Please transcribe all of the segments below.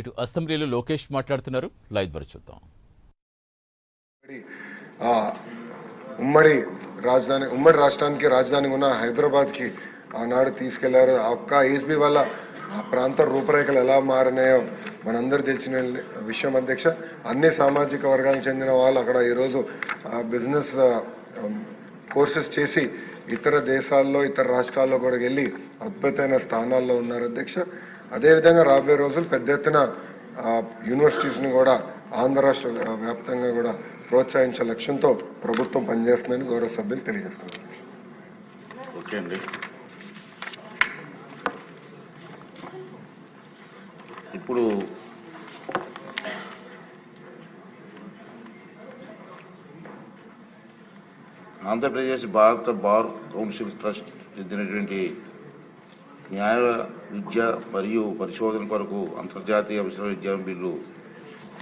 ఇటు అసెంబ్లీలో లోకేష్ మాట్లాడుతున్నారు. లైవ్ ద్వారా చూద్దాం. ఉమ్మడి రాజధాని ఉమ్మడి రాష్ట్రానికి రాజధాని ఉన్న హైదరాబాద్కి ఆనాడు తీసుకెళ్ళారు. ఒక్క ఏస్బీ వల్ల ఆ ప్రాంత రూపురేఖలు ఎలా మారినాయో మనందరూ తెలిసిన విషయం అధ్యక్ష. అన్ని సామాజిక వర్గాలకు చెందిన వాళ్ళు అక్కడ ఈరోజు బిజినెస్ కోర్సెస్ చేసి ఇతర దేశాల్లో ఇతర రాష్ట్రాల్లో కూడా వెళ్ళి అద్భుతమైన స్థానాల్లో ఉన్నారు అధ్యక్ష. అదేవిధంగా రాబోయే రోజులు పెద్ద ఎత్తున యూనివర్సిటీస్ని కూడా ఆంధ్ర రాష్ట్ర వ్యాప్తంగా కూడా ప్రోత్సహించే లక్ష్యంతో ప్రభుత్వం పనిచేస్తుందని గౌరవ సభ్యులు తెలియజేస్తున్నారు. ఓకే అండి. ఇప్పుడు ఆంధ్రప్రదేశ్ భారత బార్ కౌన్సిల్ ట్రస్ట్ చెందినటువంటి న్యాయ విద్య మరియు పరిశోధన కొరకు అంతర్జాతీయ విశ్వవిద్యాలయం బిల్లు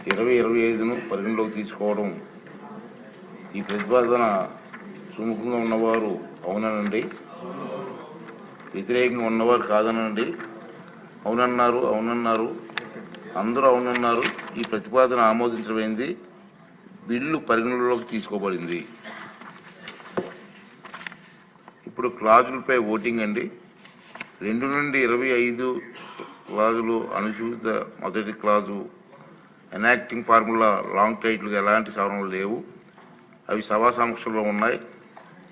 ఇరవై ఇరవై ఐదును పరిగణలోకి తీసుకోవడం ఈ ప్రతిపాదన సుముఖంగా ఉన్నవారు అవుననండి. వ్యతిరేకంగా ఉన్నవారు కాదనండి. అవునన్నారు అవునన్నారు. అందరూ అవునన్నారు. ఈ ప్రతిపాదన ఆమోదించబడింది. బిల్లు పరిగణలోకి తీసుకోబడింది. ఇప్పుడు క్లాజులపై ఓటింగ్ అండి. రెండు నుండి ఇరవై ఐదు క్లాజులు అనుసూచిత మొదటి క్లాజు ఎనాక్టింగ్ ఫార్ములా లాంగ్ టైటిల్గా ఎలాంటి సవరణలు లేవు. అవి సభా సమక్షంలో ఉన్నాయి.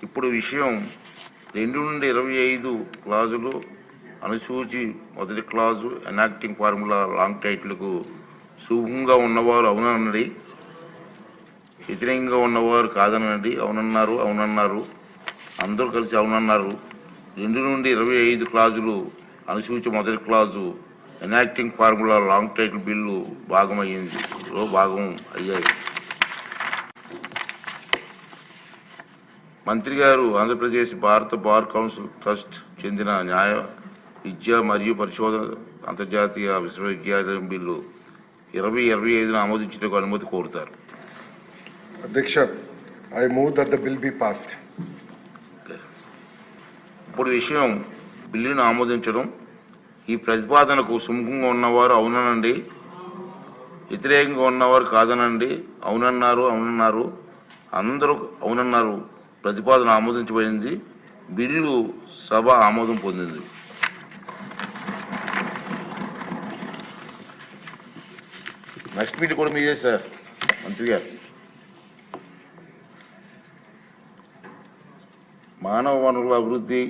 ఇప్పుడు విషయం రెండు నుండి ఇరవై ఐదు క్లాజులు అనుసూచి మొదటి క్లాజు ఎనాక్టింగ్ ఫార్ములా లాంగ్ టైటిల్కు శుభంగా ఉన్నవారు అవునండి వ్యతిరేకంగా ఉన్నవారు కాదనండి అవునన్నారు అవునన్నారు. అందరూ కలిసి అవునన్నారు. రెండు నుండి ఇరవై ఐదు క్లాజులు అనుసూచి మొదటి clause enacting formula long title bill భాగమయ్యింది. లో భాగం అయ్యాయి. మంత్రి గారు ఆంధ్రప్రదేశ్ భారత బార్ కౌన్సిల్ ట్రస్ట్ చెందిన న్యాయ విద్య మరియు పరిశోధన అంతర్జాతీయ విశ్వవిద్యాలయం బిల్లు ఇరవై ఇరవై ఐదున ఆమోదించడానికి అనుమతి కోరుతారు. అధ్యక్ష I move that the bill be passed ఇప్పుడు విషయం బిల్లును ఆమోదించడం ఈ ప్రతిపాదనకు సుముఖంగా ఉన్నవారు అవుననండి. వ్యతిరేకంగా ఉన్నవారు కాదనండి. అవునన్నారు అవునన్నారు. అందరూ అవునన్నారు. ప్రతిపాదన ఆమోదించబడింది. బిల్లు సభ ఆమోదం పొందింది. నెక్స్ట్ మీటింగ్ కూడా మీదే సార్. మంత్రి గారు. మానవ వనరుల అభివృద్ధి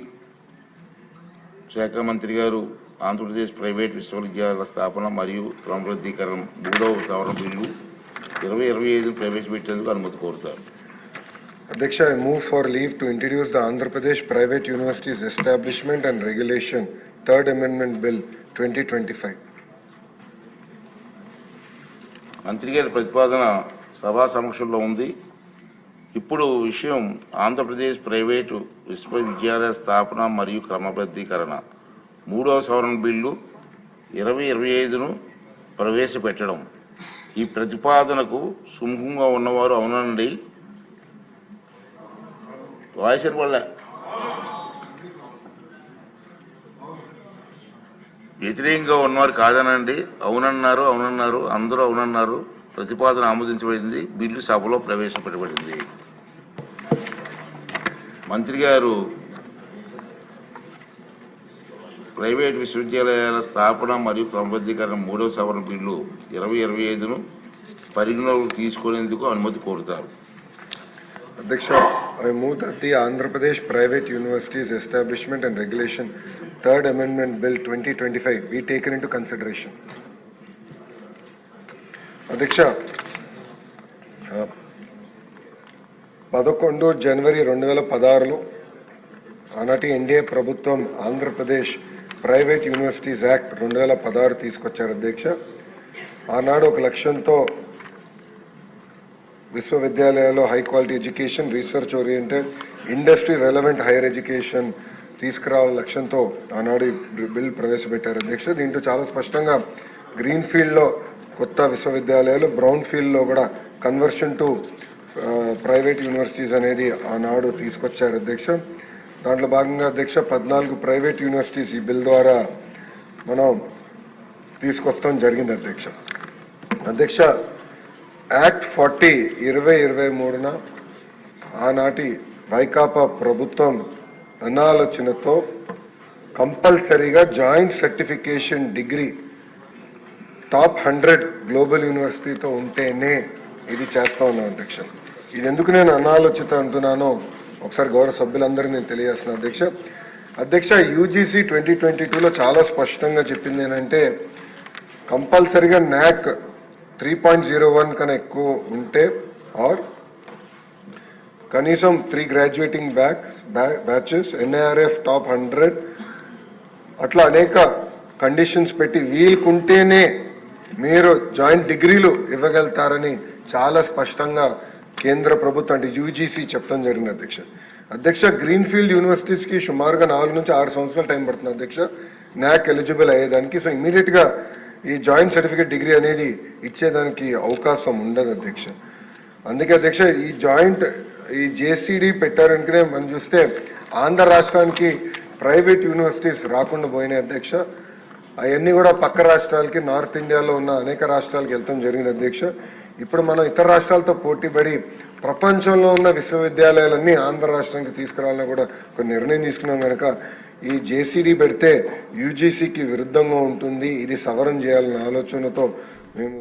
శాఖ మంత్రి గారు ఆంధ్రప్రదేశ్ ప్రైవేట్ విశ్వవిద్యాలయాల స్థాపన మరియు క్రమబద్ధీకరణ మూడవ సవరణ బిల్లు ఇరవై ఇరవై ఐదు ప్రవేశపెట్టేందుకు అనుమతి కోరుతారు. అధ్యక్ష I move for leave to introduce the Andhra Pradesh private universities establishment and regulation third amendment bill twenty twenty five. మంత్రి గారి ప్రతిపాదన సభా సమక్షంలో ఉంది. ఇప్పుడు విషయం ఆంధ్రప్రదేశ్ ప్రైవేటు విశ్వవిద్యాలయ స్థాపన మరియు క్రమబద్ధీకరణ. మూడవ సవరణ బిల్లు ఇరవై ఇరవై ఐదును ప్రవేశపెట్టడం. ఈ ప్రతిపాదనకు సుముఖంగా ఉన్నవారు అవునండి. వాయిసర్ వల్ల వ్యతిరేకంగా ఉన్నవారు కాదనండి. అవునన్నారు అవునన్నారు అందరూ అవునన్నారు. ప్రతిపాదన ఆమోదించబడింది. బిల్లు సభలో ప్రవేశపెట్టబడింది. మంత్రి గారు ప్రైవేట్ విశ్వవిద్యాలయాల స్థాపన మరియు క్రమబద్ధీకరణ మూడవ సవరణ బిల్లు ఇరవై ఇరవై ఐదును పరిగణలోకి తీసుకునేందుకు అనుమతి కోరుతారు. అధ్యక్ష I move that the Andhra Pradesh private universities establishment and regulation third amendment bill twenty twenty five. Be taken into consideration అధ్యక్ష పదకొండు జనవరి రెండు వేల పదహారులో ఆనాటి ఎన్డీఏ ప్రభుత్వం ఆంధ్రప్రదేశ్ ప్రైవేట్ యూనివర్సిటీస్ యాక్ట్ రెండు వేల పదహారు తీసుకొచ్చారు అధ్యక్ష. ఆనాడు ఒక లక్ష్యంతో విశ్వవిద్యాలయాల్లో high quality education research oriented industry relevant higher education తీసుకురావాల లక్ష్యంతో ఆనాడు బిల్ ప్రవేశపెట్టారు అధ్యక్ష. దీంట్లో చాలా స్పష్టంగా గ్రీన్ ఫీల్డ్లో కొత్త విశ్వవిద్యాలయాలు బ్రౌన్ ఫీల్డ్లో కూడా కన్వర్షన్ టు ప్రైవేట్ యూనివర్సిటీస్ అనేది ఆనాడు తీసుకొచ్చారు అధ్యక్ష. దాంట్లో భాగంగా అధ్యక్ష పద్నాలుగు ప్రైవేట్ యూనివర్సిటీస్ ఈ బిల్ ద్వారా మనం తీసుకొస్తాం జరిగింది అధ్యక్ష. అధ్యక్ష యాక్ట్ ఫార్టీ ఇరవై ఇరవై మూడున ఆనాటి వైకాపా ప్రభుత్వం అనాలోచనతో కంపల్సరీగా joint certification degree top hundred global యూనివర్సిటీతో ఉంటేనే ఇది చేస్తూ ఉన్నాం అధ్యక్ష. ఇది ఎందుకు నేను అనాలోచిత అంటున్నానో ఒకసారి గౌరవ సభ్యులందరికీ నేను తెలియజేస్తున్నా అధ్యక్ష. అధ్యక్ష యూజీసీ ట్వంటీ ట్వంటీ టూలో చాలా స్పష్టంగా చెప్పింది ఏంటంటే కంపల్సరిగా NAAC three point zero one కన్నా ఎక్కువ ఉంటే ఆర్ కనీసం three graduating backs batches NIRF top hundred అట్లా అనేక కండిషన్స్ పెట్టి వీలుకుంటేనే మీరు జాయింట్ డిగ్రీలు ఇవ్వగలుగుతారని చాలా స్పష్టంగా కేంద్ర ప్రభుత్వం అంటే యూజీసీ చెప్తాం జరిగింది అధ్యక్ష. అధ్యక్ష గ్రీన్ఫీల్డ్ యూనివర్సిటీస్కి సుమారుగా నాలుగు నుంచి ఆరు సంవత్సరాలు టైం పడుతుంది అధ్యక్ష. న్యాక్ ఎలిజిబుల్ అయ్యేదానికి సో ఇమీడియట్గా ఈ జాయింట్ సర్టిఫికేట్ డిగ్రీ అనేది ఇచ్చేదానికి అవకాశం ఉండదు అధ్యక్ష. అందుకే అధ్యక్ష ఈ జాయింట్ ఈ జేసీడీ పెట్టారనుకునే మనం చూస్తే ఆంధ్ర రాష్ట్రానికి ప్రైవేట్ యూనివర్సిటీస్ రాకుండా పోయినాయి అధ్యక్ష. అవన్నీ కూడా పక్క రాష్ట్రాలకి నార్త్ ఇండియాలో ఉన్న అనేక రాష్ట్రాలకు వెళ్తాం జరిగింది అధ్యక్ష. ఇప్పుడు మనం ఇతర రాష్ట్రాలతో పోటీపడి ప్రపంచంలో ఉన్న విశ్వవిద్యాలయాలన్నీ ఆంధ్ర రాష్ట్రానికి తీసుకురావాలని కూడా ఒక నిర్ణయం తీసుకున్నాం కనుక ఈ జేసీడీ పెడితే యూజీసీకి విరుద్ధంగా ఉంటుంది. ఇది సవరణ చేయాలన్న ఆలోచనతో మేము